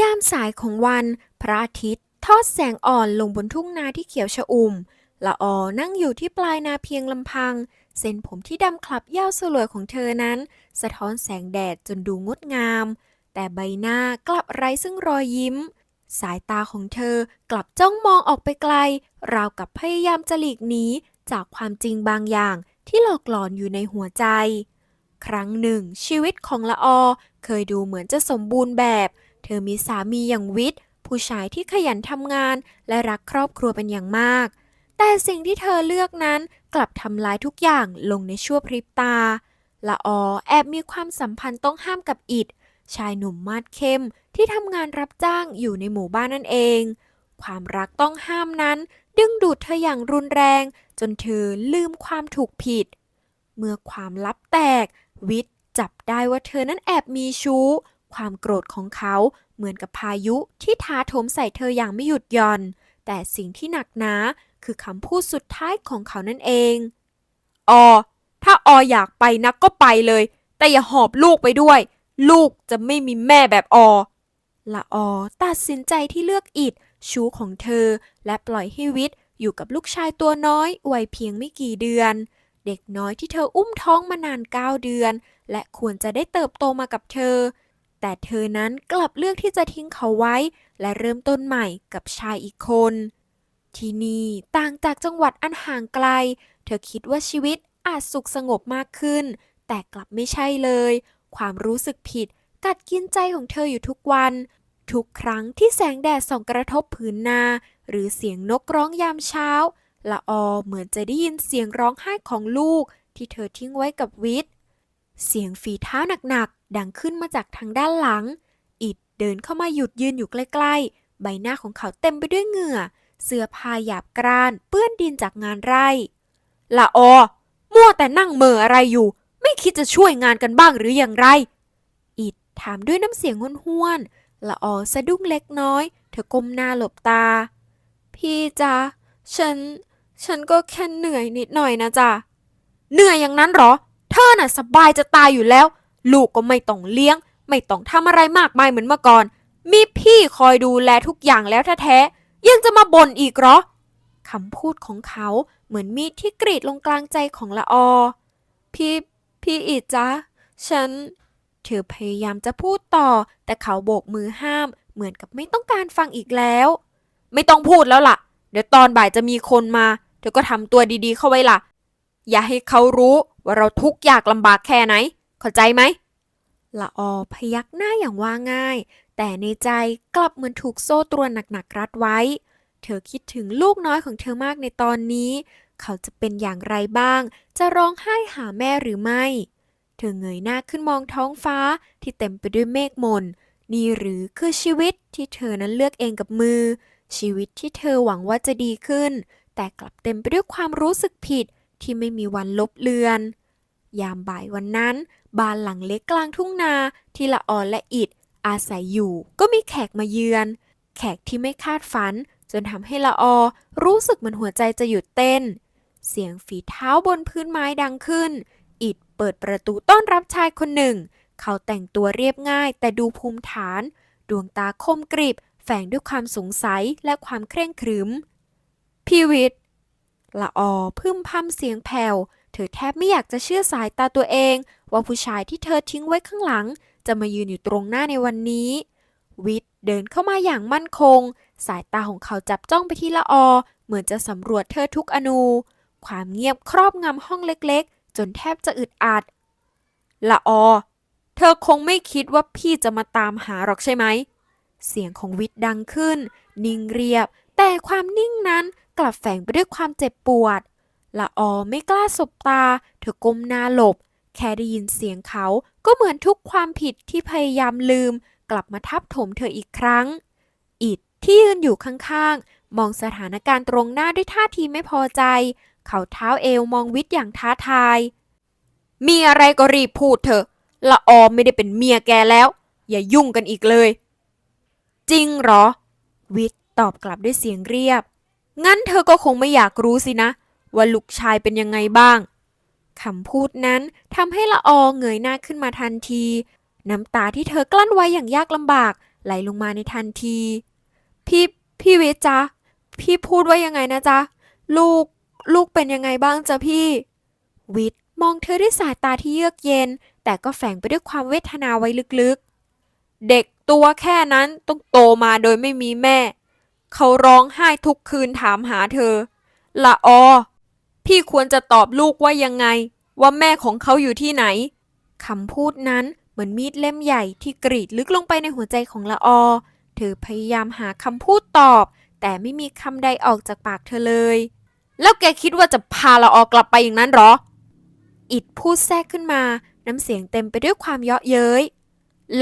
ยามสายของวัน พระอาทิตย์ ทอดแสงอ่อนลงบนทุ่งนาที่เขียวชอุ่ม ละออนั่งอยู่ที่ปลายนาเพียงลำพัง เส้นผมที่ดำคลับยาวสลวยของเธอนั้น สะท้อนแสงแดดจนดูงดงาม แต่ใบหน้ากลับไร้ซึ่งรอยยิ้ม สายตาของเธอกลับจ้องมองออกไปไกล ราวกับพยายามจะหลีกหนีจากความจริงบางอย่างที่หลอกหลอนอยู่ในหัวใจ ครั้งหนึ่ง ชีวิตของละออเคยดูเหมือนจะสมบูรณ์แบบ ธอมีสามีอย่างวิทย์ ผู้ชายที่ขยันทำงาน และรักครอบครัวเป็นอย่างมาก แต่สิ่งที่เธอเลือกนั้นกลับทำลายทุกอย่างลงในชั่วพริบตา ละออแอบมีความสัมพันธ์ต้องห้ามกับอิดชายหนุ่มมาดเข้มที่ทำงานรับจ้างอยู่ในหมู่บ้านนั่นเอง ความรักต้องห้ามนั้น ดึงดูดเธออย่างรุนแรง จนเธอลืมความถูกผิด เมื่อความลับแตก วิทย์จับได้ว่าเธอนั้นแอบมีชู้ ความโกรธของเขาเหมือนกับพายุที่ท้าโถมใส่เธออย่างไม่หยุดหย่อน แต่สิ่งที่หนักหนาคือคำพูดสุดท้ายของเขานั่นเอง ออ ถ้าอออยากไปนักก็ไปเลย แต่อย่าหอบลูกไปด้วย ลูกจะไม่มีแม่แบบออ ละออตัดสินใจที่เลือกอิดชูของเธอ และปล่อยให้วิทย์อยู่กับลูกชายตัวน้อยวัยเพียงไม่กี่เดือน เด็กน้อยที่เธออุ้มท้องมานานเก้าเดือน และควรจะได้เติบโตมากับเธอ แต่เธอนั้นกลับเลือกที่จะทิ้งเขาไว้ และเริ่มต้นใหม่กับชายอีกคน ที่นี่ต่างจากจังหวัดอันห่างไกล เธอคิดว่าชีวิตอาจสุขสงบมากขึ้น แต่กลับไม่ใช่เลย ความรู้สึกผิดกัดกินใจของเธออยู่ทุกวัน ทุกครั้งที่แสงแดดส่องกระทบผืนนา หรือเสียงนกร้องยามเช้าละออเหมือนจะได้ยินเสียงร้องไห้ของลูกที่เธอทิ้งไว้กับวิทย์ เสียงฝีเท้าหนัก ดังขึ้นมาจากทางด้านหลัง อิดเดินเข้ามาหยุดยืนอยู่ใกล้ๆ ใบหน้าของเขาเต็มไปด้วยเหงื่อ เสื้อผ้าหยาบกร้าน เปื้อนดินจากงานไร่ละออมั่วแต่นั่งเมออะไรอยู่ ไม่คิดจะช่วยงานกันบ้างหรืออย่างไร อิดถามด้วยน้ำเสียงห้วนๆละออสะดุ้งเล็กน้อย เธอก้มหน้าหลบตา พี่จ๊ะฉัน ฉันก็แค่เหนื่อยนิดหน่อยนะจ๊ะเหนื่อยอย่างนั้นหรอ เธอน่ะสบายจะตายอยู่แล้ว ลูกก็ไม่ต้องเลี้ยง ไม่ต้องทำอะไรมากมายเหมือนเมื่อก่อน มีพี่คอยดูแลทุกอย่างแล้วแท้ๆยังจะมาบ่นอีกเหรอคำพูดของเขาเหมือนมีดที่กรีดลงกลางใจของละออ พี่ พี่อิดจ๊ะฉัน เธอพยายามจะพูดต่อ แต่เขาโบกมือห้าม เหมือนกับไม่ต้องการฟังอีกแล้ว ไม่ต้องพูดแล้วล่ะ เดี๋ยวตอนบ่ายจะมีคนมา เธอก็ทำตัวดีๆเข้าไว้ล่ะ อย่าให้เขารู้ว่าเราทุกข์ยากลำบากแค่ไหน เข้าใจไหมละออพยักหน้าอย่างว่าง่าย แต่ในใจกลับเหมือนถูกโซ่ตรวนหนักๆรัดไว้ เธอคิดถึงลูกน้อยของเธอมากในตอนนี้ เขาจะเป็นอย่างไรบ้าง จะร้องไห้หาแม่หรือไม่ เธอเงยหน้าขึ้นมองท้องฟ้าที่เต็มไปด้วยเมฆมนนี่หรือคือชีวิตที่เธอนั้นเลือกเองกับมือ ชีวิตที่เธอหวังว่าจะดีขึ้น แต่กลับเต็มไปด้วยความรู้สึกผิดที่ไม่มีวันลบเลือน ยามบ่ายวันนั้น บ้านหลังเล็กกลางทุ่งนาที่ละออนและอิด อาศัยอยู่ ก็มีแขกมาเยือน แขกที่ไม่คาดฝัน จนทำให้ละออรู้สึกเหมือนหัวใจจะหยุดเต้น เสียงฝีเท้าบนพื้นไม้ดังขึ้น อิดเปิดประตูต้อนรับชายคนหนึ่ง เขาแต่งตัวเรียบง่ายแต่ดูภูมิฐาน ดวงตาคมกริบ แฝงด้วยความสงสัยและความเคร่งครึม พีวิทละออพึ่มพำเสียงแผ่ว ธอแทบไม่อยากจะเชื่อสายตาตัวเอง ว่าผู้ชายที่เธอทิ้งไว้ข้างหลัง จะมายืนอยู่ตรงหน้าในวันนี้ วิทย์เดินเข้ามาอย่างมั่นคง สายตาของเขาจับจ้องไปที่ละออ เหมือนจะสำรวจเธอทุกอนูความเงียบครอบงำห้องเล็กๆ จนแทบจะอึดอัด ละออ เธอคงไม่คิดว่าพี่จะมาตามหาหรอกใช่ไหม เสียงของวิทย์ดังขึ้น นิ่งเรียบ แต่ความนิ่งนั้นกลับแฝงไปด้วยความเจ็บปวด ละออไม่กล้าสบตา เธอก้มหน้าหลบ แค่ได้ยินเสียงเขาก็เหมือนทุกความผิดที่พยายามลืม กลับมาทับถมเธออีกครั้ง อิดที่ยืนอยู่ข้างๆ มองสถานการณ์ตรงหน้าด้วยท่าทีไม่พอใจ เขาเท้าเอวมองวิทย์อย่างท้าทาย มีอะไรก็รีบพูดเถอะ ละออไม่ได้เป็นเมียแกแล้ว อย่ายุ่งกันอีกเลย จริงเหรอ วิทย์ตอบกลับด้วยเสียงเรียบ งั้นเธอก็คงไม่อยากรู้สินะ ว่าลูกชายเป็นยังไงบ้างคำพูดนั้นทำให้ละออเงยหน้าขึ้นมาทันที น้ำตาที่เธอกลั้นไว้อย่างยากลำบากไหลลงมาในทันที พี่พี่วิทย์จ๊ะ พี่พูดว่ายังไงนะจ๊ะ ลูกลูกเป็นยังไงบ้างจ๊ะพี่ วิทย์มองเธอด้วยสายตาที่เยือกเย็น แต่ก็แฝงไปด้วยความเวทนาไว้ลึกๆ เด็กตัวแค่นั้นต้องโตมาโดยไม่มีแม่ เขาร้องไห้ทุกคืนถามหาเธอ ละออ พี่ควรจะตอบลูกว่ายังไง ว่าแม่ของเขาอยู่ที่ไหนคำพูดนั้นเหมือนมีดเล่มใหญ่ที่กรีดลึกลงไปในหัวใจของละออ เธอพยายามหาคำพูดตอบ แต่ไม่มีคำใดออกจากปากเธอเลย แล้วแกคิดว่าจะพาละออกลับไปอย่างนั้นหรอ อิดพูดแทรกขึ้นมา น้ำเสียงเต็มไปด้วยความเยาะเย้ย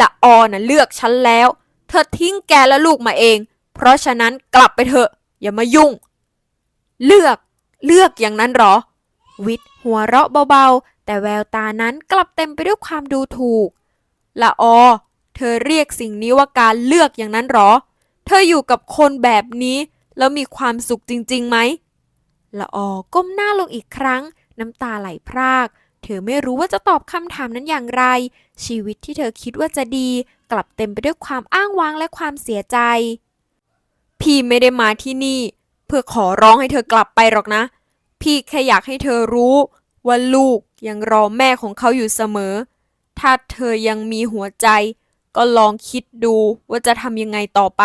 ละออน่ะเลือกฉันแล้ว เธอทิ้งแกและลูกมาเอง เพราะฉะนั้นกลับไปเถอะ อย่ามายุ่ง เลือก เลือกอย่างนั้นหรอ วิทย์หัวเราะเบาๆ แต่แววตานั้นกลับเต็มไปด้วยความดูถูก ละออ เธอเรียกสิ่งนี้ว่าการเลือกอย่างนั้นหรอ เธออยู่กับคนแบบนี้ แล้วมีความสุขจริงๆไหม ละออก้มหน้าลงอีกครั้ง น้ำตาไหลพราก เธอไม่รู้ว่าจะตอบคำถามนั้นอย่างไร ชีวิตที่เธอคิดว่าจะดี กลับเต็มไปด้วยความอ้างว้างและความเสียใจ พี่ไม่ได้มาที่นี่ เพื่อขอร้องให้เธอกลับไปหรอกนะ พี่แค่อยากให้เธอรู้ ว่าลูกยังรอแม่ของเขาอยู่เสมอ ถ้าเธอยังมีหัวใจ ก็ลองคิดดูว่าจะทำยังไงต่อไป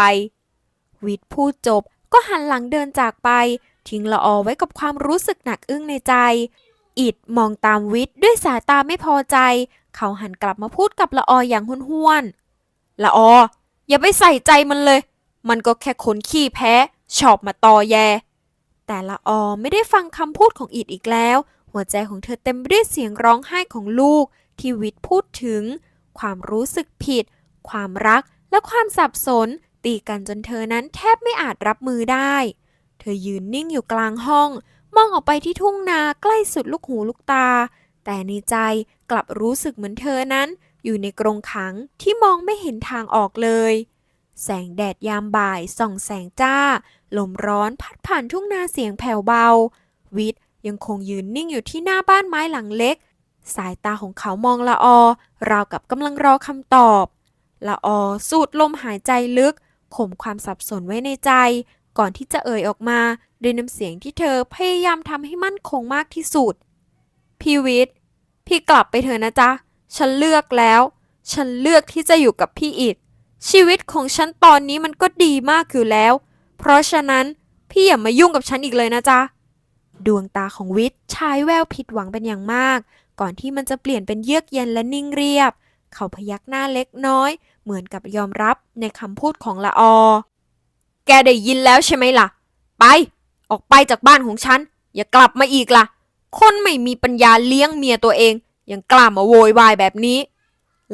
วิทย์พูดจบก็หันหลังเดินจากไป ทิ้งละออไว้กับความรู้สึกหนักอึ้งในใจ อิดมองตามวิทย์ด้วยสายตาไม่พอใจ เขาหันกลับมาพูดกับละอออย่างห้วนๆละอออย่าไปใส่ใจมันเลย มันก็แค่คนขี้แพ้ ชอบมาตอแย แต่ละออไม่ได้ฟังคำพูดของอิดอีกแล้ว หัวใจของเธอเต็มไปด้วยเสียงร้องไห้ของลูก ที่วิทย์พูดถึง ความรู้สึกผิด ความรักและความสับสน ตีกันจนเธอนั้นแทบไม่อาจรับมือได้ เธอยืนนิ่งอยู่กลางห้อง มองออกไปที่ทุ่งนาใกล้สุดลูกหูลูกตา แต่ในใจกลับรู้สึกเหมือนเธอนั้น อยู่ในกรงขังที่มองไม่เห็นทางออกเลย แสงแดดยามบ่ายส่องแสงจ้า ลมร้อนพัดผ่านทุ่งนาเสียงแผ่วเบา วิทย์ยังคงยืนนิ่งอยู่ที่หน้าบ้านไม้หลังเล็ก สายตาของเขามองละออ ราวกับกำลังรอคำตอบ ละออสูดลมหายใจลึก ข่มความสับสนไว้ในใจ ก่อนที่จะเอ่ยออกมาด้วยน้ำเสียงที่เธอพยายามทำให้มั่นคงมากที่สุด พี่วิทย์ พี่กลับไปเถอะนะจ๊ะ ฉันเลือกแล้ว ฉันเลือกที่จะอยู่กับพี่อิดชีวิตของฉันตอนนี้มันก็ดีมากอยู่แล้ว เพราะฉะนั้นพี่อย่ามายุ่งกับฉันอีกเลยนะจ๊ะ ดวงตาของวิทย์ฉายแววผิดหวังเป็นอย่างมาก ก่อนที่มันจะเปลี่ยนเป็นเยือกเย็นและนิ่งเรียบ เขาพยักหน้าเล็กน้อย เหมือนกับยอมรับในคำพูดของละออ แกได้ยินแล้วใช่ไหมล่ะ ไป ออกไปจากบ้านของฉัน อย่ากลับมาอีกล่ะ คนไม่มีปัญญาเลี้ยงเมียตัวเอง ยังกล้ามาโวยวายแบบนี้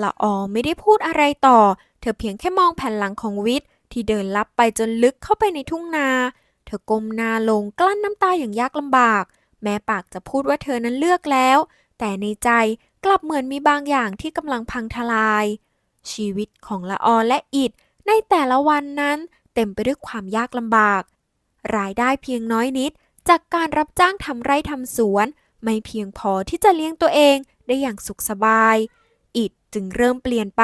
ละออไม่ได้พูดอะไรต่อ เธอเพียงแค่มองแผ่นหลังของวิทย์ ที่เดินลับไปจนลึกเข้าไปในทุ่งนา เธอก้มหน้าลงกลั้นน้ำตาอย่างยากลำบาก แม้ปากจะพูดว่าเธอนั้นเลือกแล้ว แต่ในใจกลับเหมือนมีบางอย่างที่กำลังพังทลาย ชีวิตของละออและอิดในแต่ละวันนั้นเต็มไปด้วยความยากลำบาก รายได้เพียงน้อยนิด จากการรับจ้างทำไร่ทำสวน ไม่เพียงพอที่จะเลี้ยงตัวเองได้อย่างสุขสบาย อิดจึงเริ่มเปลี่ยนไป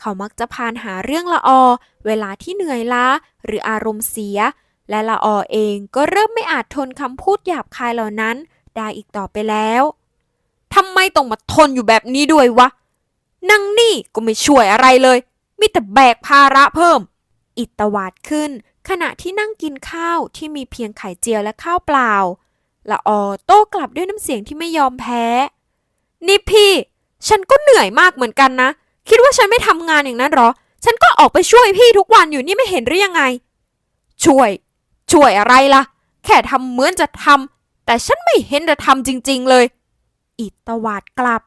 เขามักจะพานหาเรื่องละออ เวลาที่เหนื่อยล้าหรืออารมณ์เสีย และละออเองก็เริ่มไม่อาจทนคำพูดหยาบคายเหล่านั้น ได้อีกต่อไปแล้วทำไมต้องมาทนอยู่แบบนี้ด้วยวะนางนี่ก็ไม่ช่วยอะไรเลย มีแต่แบกภาระเพิ่ม อิตวาดขึ้น ขณะที่นั่งกินข้าวที่มีเพียงไข่เจียวและข้าวเปล่า ละออโต้กลับด้วยน้ำเสียงที่ไม่ยอมแพ้ นี่พี่ ฉันก็เหนื่อยมากเหมือนกันนะ คิดว่าฉันไม่ทำงานอย่างนั้นเหรอ ฉันก็ออกไปช่วยพี่ทุกวันอยู่นี่ไม่เห็นหรือยังไง ช่วย ช่วยอะไรล่ะ แค่ทำเหมือนจะทำแต่ฉันไม่เห็นจะทำจริง ๆ เลย อิตวาดกลับ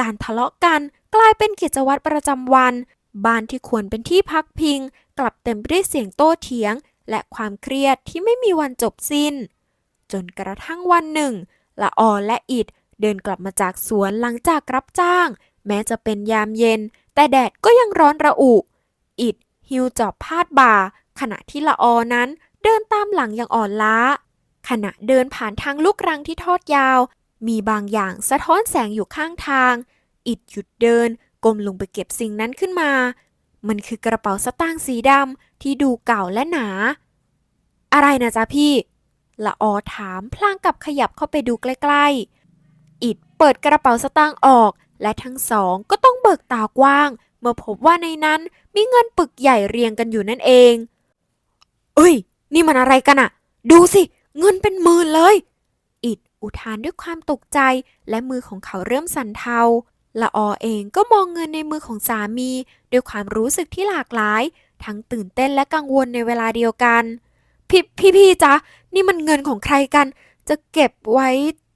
การทะเลาะกันกลายเป็นกิจวัตรประจำวัน บ้านที่ควรเป็นที่พักพิง กลับเต็มไปด้วยเสียงโต้เถียง และความเครียดที่ไม่มีวันจบสิ้น จนกระทั่งวันหนึ่งละออและอิดเดินกลับมาจากสวนหลังจากรับจ้าง แม้จะเป็นยามเย็น แต่แดดก็ยังร้อนระอุ อิดหิวจอบพาดบ่า ขณะที่ละออนั้นเดินตามหลังอย่างอ่อนล้า ขณะเดินผ่านทางลูกรังที่ทอดยาว มีบางอย่างสะท้อนแสงอยู่ข้างทาง อิดหยุดเดินก้มลงไปเก็บสิ่งนั้นขึ้นมา มันคือกระเป๋าสตางค์สีดำที่ดูเก่าและหนา อะไรนะจ๊ะพี่ ละออถามพลางกับขยับเข้าไปดูใกล้ ๆ อิดเปิดกระเป๋าสตางค์ออก และทั้งสองก็ต้องเบิกตากว้าง เมื่อพบว่าในนั้นมีเงินปึกใหญ่เรียงกันอยู่นั่นเอง เอ้ย นี่มันอะไรกันอะดูสิ เงินเป็นหมื่นเลย อิดอุทานด้วยความตกใจและมือของเขาเริ่มสั่นเทาละออเองก็มองเงินในมือของสามี ด้วยความรู้สึกที่หลากหลาย ทั้งตื่นเต้นและกังวลในเวลาเดียวกัน พี่พี่พี่จ๊ะ นี่มันเงินของใครกัน จะเก็บไว้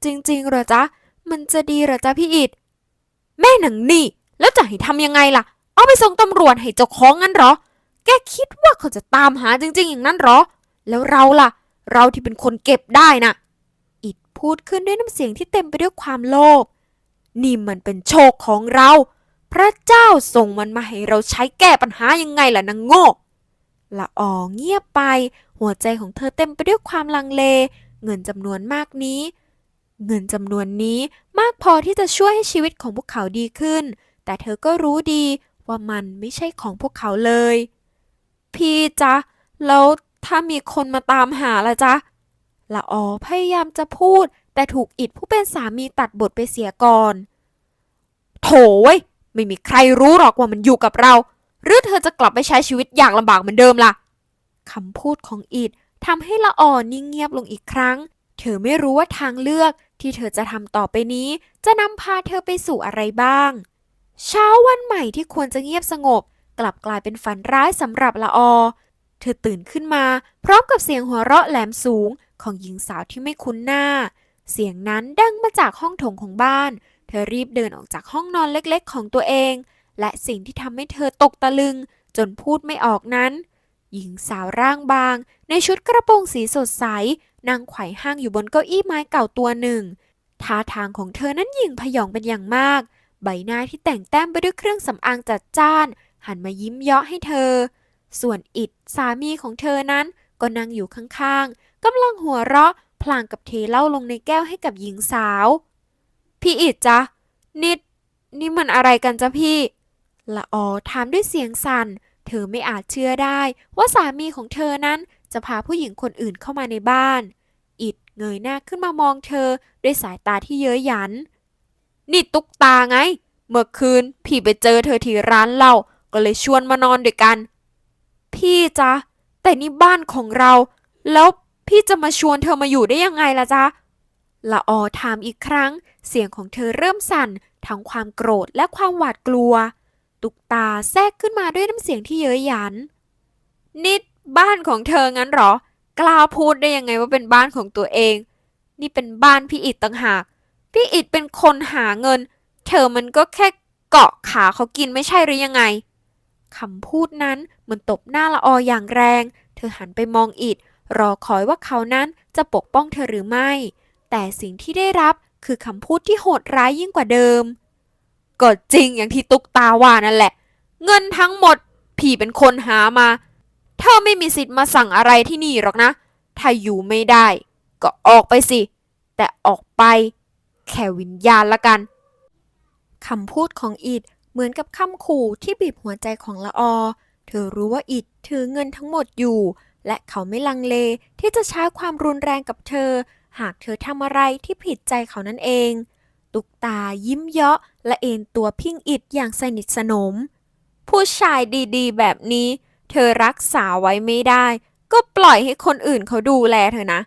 จริงๆหรอจ๊ะ มันจะดีหรอจ๊ะพี่อิด แม่หนังนี่ แล้วจะให้ทำยังไงล่ะ เอาไปส่งตำรวจให้เจ้าของงั้นเหรอ แกคิดว่าเขาจะตามหาจริง ๆ อย่างนั้นเหรอ แล้วเราล่ะ เราที่เป็นคนเก็บได้น่ะ อิดพูดขึ้นด้วยน้ำเสียงที่เต็มไปด้วยความโลภ นี่มันเป็นโชคของเรา พระเจ้าส่งมันมาให้เราใช้แก้ปัญหายังไงล่ะนางโง่ละออเงียบไป หัวใจของเธอเต็มไปด้วยความลังเล เงินจำนวนมากนี้ เงินจำนวนนี้มากพอที่จะช่วยให้ชีวิตของพวกเขาดีขึ้น แต่เธอก็รู้ดีว่ามันไม่ใช่ของพวกเขาเลย พี่จ๊ะ แล้วถ้ามีคนมาตามหาล่ะจ๊ะละออพยายามจะพูด แต่ถูกอิดผู้เป็นสามีตัดบทไปเสียก่อน โถเว้ย ไม่มีใครรู้หรอกว่ามันอยู่กับเรา หรือเธอจะกลับไปใช้ชีวิตอย่างลำบากเหมือนเดิมล่ะคำพูดของอิดทำให้ละออนิ่งเงียบลงอีกครั้ง เธอไม่รู้ว่าทางเลือก ที่เธอจะทำต่อไปนี้จะนำพาเธอไปสู่อะไรบ้าง เช้าวันใหม่ที่ควรจะเงียบสงบ กลับกลายเป็นฝันร้ายสำหรับละออ เธอตื่นขึ้นมาพร้อมกับเสียงหัวเราะแหลมสูงของหญิงสาวที่ไม่คุ้นหน้า เสียงนั้นดังมาจากห้องโถงของบ้าน เธอรีบเดินออกจากห้องนอนเล็กๆ ของตัวเอง และสิ่งที่ทำให้เธอตกตะลึง จนพูดไม่ออกนั้น หญิงสาวร่างบาง ในชุดกระโปรงสีสดใส นั่งไขว่ห้างอยู่บนเก้าอี้ไม้เก่าตัวหนึ่ง ท่าทางของเธอนั้นหยิ่งพยองเป็นอย่างมาก ใบหน้าที่แต่งแต้มไปด้วยเครื่องสำอางจัดจ้าน หันมายิ้มเยาะให้เธอ ส่วนอิดสามีของเธอนั้นก็นั่งอยู่ข้างๆกำลังหัวเราะ พลางกับเทเหล้าลงในแก้วให้กับหญิงสาว พี่อิดจ๊ะนิด นี่มันอะไรกันจ๊ะพี่ ละออถามด้วยเสียงสั่น เธอไม่อาจเชื่อได้ว่าสามีของเธอนั้น จะพาผู้หญิงคนอื่นเข้ามาในบ้าน อิดเงยหน้าขึ้นมามองเธอด้วยสายตาที่เย้ยหยัน นี่ตุ๊กตาไง เมื่อคืนพี่ไปเจอเธอที่ร้านเหล้าก็เลยชวนมานอนด้วยกัน พี่จ๊ะ แต่นี่บ้านของเรา แล้วพี่จะมาชวนเธอมาอยู่ได้ยังไงล่ะจ๊ะละออถามอีกครั้ง เสียงของเธอเริ่มสั่น ทั้งความโกรธและความหวาดกลัว ตุกตาแทรกขึ้นมาด้วยน้ำเสียงที่เย้ยหยัน นิด บ้านของเธองั้นหรอ กล้าพูดได้ยังไงว่าเป็นบ้านของตัวเอง นี่เป็นบ้านพี่อิดต่างหาก พี่อิดเป็นคนหาเงิน เธอมันก็แค่เกาะขาเขากินไม่ใช่หรือยังไงคำพูดนั้นเหมันตบหน้าละอออย่างแรง เธอหันไปมองอิดรอคอยว่าเขานั้นจะปกป้องเธอหรือไม่ แต่สิ่งที่ได้รับคือคำพูดที่โหดร้ายยิ่งกว่าเดิมก็จริงอย่างที่ตุกตาว่านั่นแหละ เงินทั้งหมด พี่เป็นคนหามา เธอไม่มีสิทธิ์มาสั่งอะไรที่นี่หรอกนะ ถ้าอยู่ไม่ได้ ก็ออกไปสิ แต่ออกไป แค่วิญญาณละกัน คำพูดของอิดเหมือนกับคำขู่ที่บีบหัวใจของละออ เธอรู้ว่าอิดถือเงินทั้งหมดอยู่ และเขาไม่ลังเลที่จะใช้ความรุนแรงกับเธอ หากเธอทำอะไรที่ผิดใจเขานั่นเอง ตุกตายิ้มเยาะและเอ็นตัวพิงอิดอย่างสนิทสนม ผู้ชายดีๆ แบบนี้ เธอรักษาไว้ไม่ได้ ก็ปล่อยให้คนอื่นเขาดูแลเธอนะ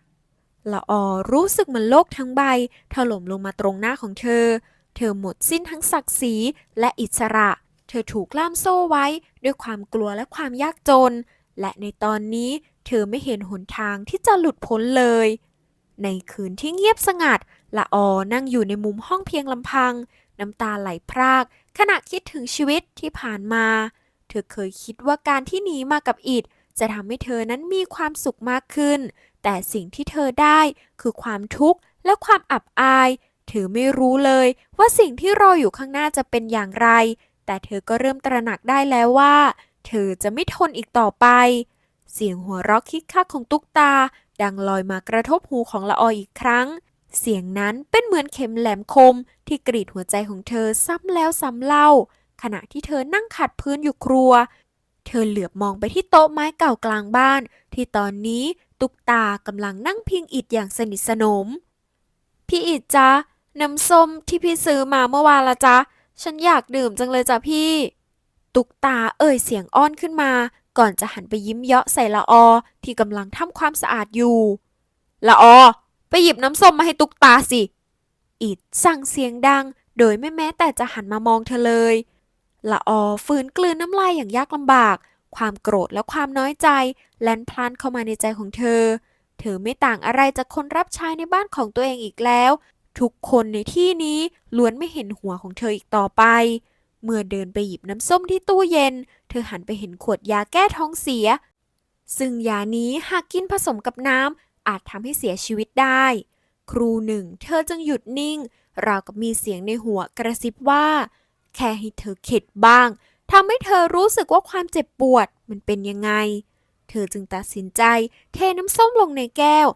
ละออรู้สึกเหมือนโลกทั้งใบถล่มลงมาตรงหน้าของเธอ เธอหมดสิ้นทั้งศักดิ์ศรีและอิสระ เธอถูกล่ามโซ่ไว้ด้วยความกลัวและความยากจน และในตอนนี้เธอไม่เห็นหนทางที่จะหลุดพ้นเลย ในคืนที่เงียบสงัดละออนั่งอยู่ในมุมห้องเพียงลำพัง น้ำตาไหลพราก ขณะคิดถึงชีวิตที่ผ่านมา เธอเคยคิดว่าการที่หนีมากับอิดจะทำให้เธอนั้นมีความสุขมากขึ้น แต่สิ่งที่เธอได้คือความทุกข์และความอับอาย เธอไม่รู้เลยว่าสิ่งที่รออยู่ข้างหน้าจะเป็นอย่างไร แต่เธอก็เริ่มตระหนักได้แล้วว่า เธอจะไม่ทนอีกต่อไป เสียงหัวเราะคิกคักของตุ๊กตา ดังลอยมากระทบหูของละอออีกครั้ง เสียงนั้นเป็นเหมือนเข็มแหลมคมที่กรีดหัวใจของเธอซ้ำแล้วซ้ำเล่า ขณะที่เธอนั่งขัดพื้นอยู่ครัว เธอเหลือบมองไปที่โต๊ะไม้เก่ากลางบ้าน ที่ตอนนี้ตุกตากำลังนั่งพิงอิดอย่างสนิทสนม พี่อิดจ๊ะน้ำส้มที่พี่ซื้อมาเมื่อวานละจ๊ะ ฉันอยากดื่มจังเลยจ้ะพี่ ตุกตาเอ่ยเสียงอ้อนขึ้นมา ก่อนจะหันไปยิ้มเยาะใส่ละออ ที่กำลังทำความสะอาดอยู่ละออ ไปหยิบน้ำส้มมาให้ตุกตาสิ อิดสั่งเสียงดัง โดยไม่แม้แต่จะหันมามองเธอเลย ละออฝืนกลืนน้ำลายอย่างยากลำบาก ความโกรธและความน้อยใจ แล่นพลานเข้ามาในใจของเธอ เธอไม่ต่างอะไรจากคนรับใช้ในบ้านของตัวเองอีกแล้ว ทุกคนในที่นี้ล้วนไม่เห็นหัวของเธออีกต่อไป เมื่อเดินไปหยิบน้ำส้มที่ตู้เย็น เธอหันไปเห็นขวดยาแก้ท้องเสีย ซึ่งยานี้หากกินผสมกับน้ำอาจทำให้เสียชีวิตได้ ครูหนึ่ง เธอจึงหยุดนิ่ง ราวกับมีเสียงในหัวกระซิบว่า แค่ให้เธอเข็ดบ้างทำให้เธอรู้สึกว่าความเจ็บปวดมันเป็นยังไง เธอจึงตัดสินใจ เทน้ำส้มลงในแก้ว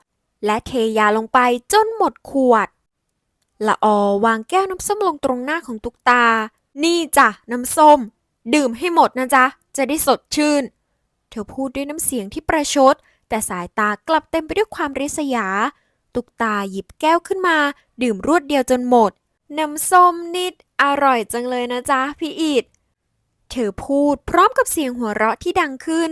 และเทยาลงไปจนหมดขวด ละออวางแก้วน้ำส้มลงตรงหน้าของตุกตา นี่จ้ะน้ำส้ม ดื่มให้หมดนะจ๊ะ จะได้สดชื่น เธอพูดด้วยน้ำเสียงที่ประชด แต่สายตากลับเต็มไปด้วยความริษยา ตุกตาหยิบแก้วขึ้นมา ดื่มรวดเดียวจนหมด น้ำส้มนิดอร่อยจังเลยนะจ๊ะพี่อิดเธอพูดพร้อมกับเสียงหัวเราะที่ดังขึ้น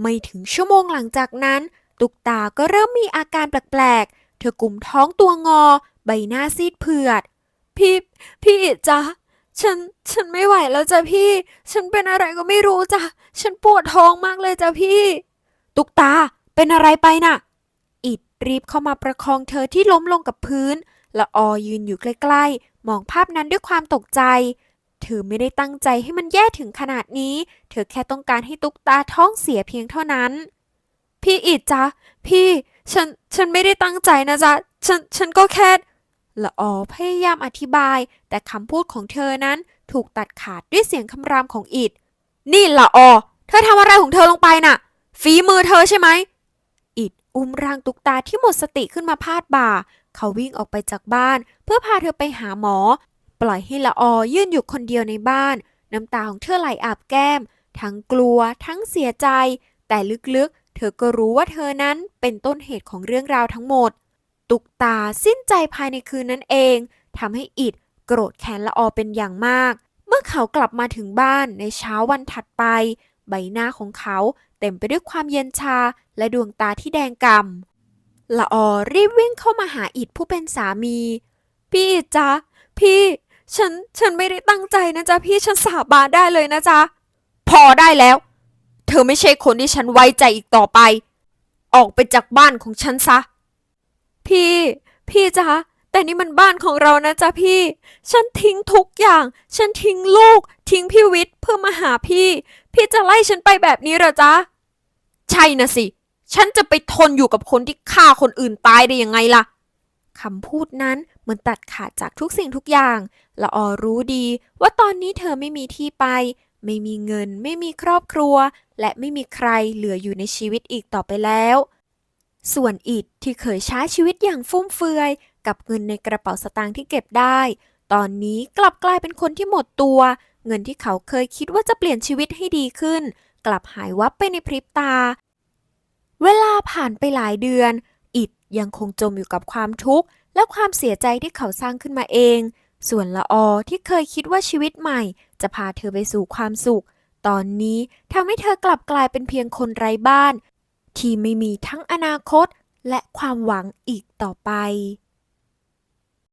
ไม่ถึงชั่วโมงหลังจากนั้น ตุกตาก็เริ่มมีอาการแปลกๆ เธอกุมท้องตัวงอ ใบหน้าซีดเผือด พี่ พี่อิดจ๊ะฉัน ฉันไม่ไหวแล้วจ้ะพี่ ฉันเป็นอะไรก็ไม่รู้จ้ะ ฉันปวดท้องมากเลยจ้ะพี่ ตุกตา เป็นอะไรไปน่ะ อิดรีบเข้ามาประคองเธอที่ล้มลงกับพื้น ละออยืนอยู่ใกล้ๆ มองภาพนั้นด้วยความตกใจ เธอไม่ได้ตั้งใจให้มันแย่ถึงขนาดนี้ เธอแค่ต้องการให้ตุกตาท้องเสียเพียงเท่านั้น พี่อิดจ๊ะ พี่ ฉัน ฉันไม่ได้ตั้งใจนะจ๊ะ ฉัน ฉันก็แค่ละออพยายามอธิบาย แต่คำพูดของเธอนั้นถูกตัดขาดด้วยเสียงคำรามของอิด นี่ละออ เธอทำอะไรของเธอลงไปน่ะ ฝีมือเธอใช่ไหม อุ้มร่างตุกตาที่หมดสติขึ้นมาพาดบ่า เขาวิ่งออกไปจากบ้าน เพื่อพาเธอไปหาหมอ ปล่อยให้ละออยืนอยู่คนเดียวในบ้าน น้ำตาของเธอไหลอาบแก้ม ทั้งกลัว ทั้งเสียใจ แต่ลึกๆ เธอก็รู้ว่าเธอนั้นเป็นต้นเหตุของเรื่องราวทั้งหมด ตุกตาสิ้นใจภายในคืนนั้นเองทำให้อิดโกรธแค้นละออเป็นอย่างมาก เมื่อเขากลับมาถึงบ้านในเช้าวันถัดไป ใบหน้าของเขา เต็มไปด้วยความเย็นชาและดวงตาที่แดงกำ่ำละออรีบวิ่งเข้ามาหาอิดผู้เป็นสามี พี่อิดจ๊ะ พี่ ฉัน ฉันไม่ได้ตั้งใจนะจ๊ะพี่ฉันสาบานได้เลยนะจ๊ะ พอได้แล้ว เธอไม่ใช่คนที่ฉันไว้ใจอีกต่อไป ออกไปจากบ้านของฉันซะ พี่ พี่จ๊ะแต่นี่มันบ้านของเรานะจ๊ะพี่ ฉันทิ้งทุกอย่าง ฉันทิ้งลูก ทิ้งพี่วิทย์เพื่อมาหาพี่ พี่จะไล่ฉันไปแบบนี้เหรอจ๊ะ ใช่นะสิ ฉันจะไปทนอยู่กับคนที่ฆ่าคนอื่นตายได้ยังไงล่ะคำพูดนั้นเหมือนตัดขาดจากทุกสิ่งทุกอย่าง ละออรู้ดีว่าตอนนี้เธอไม่มีที่ไป ไม่มีเงิน ไม่มีครอบครัว และไม่มีใครเหลืออยู่ในชีวิตอีกต่อไปแล้ว ส่วนอิดที่เคยใช้ชีวิตอย่างฟุ่มเฟือย กับเงินในกระเป๋าสตางค์ที่เก็บได้ ตอนนี้กลับกลายเป็นคนที่หมดตัว เงินที่เขาเคยคิดว่าจะเปลี่ยนชีวิตให้ดีขึ้น กลับหายวับไปในพริบตา เวลาผ่านไปหลายเดือน อิดยังคงจมอยู่กับความทุกข์ และความเสียใจที่เขาสร้างขึ้นมาเอง ส่วนละออที่เคยคิดว่าชีวิตใหม่ จะพาเธอไปสู่ความสุข ตอนนี้ทำให้เธอกลับกลายเป็นเพียงคนไร้บ้าน ที่ไม่มีทั้งอนาคตและความหวังอีกต่อไป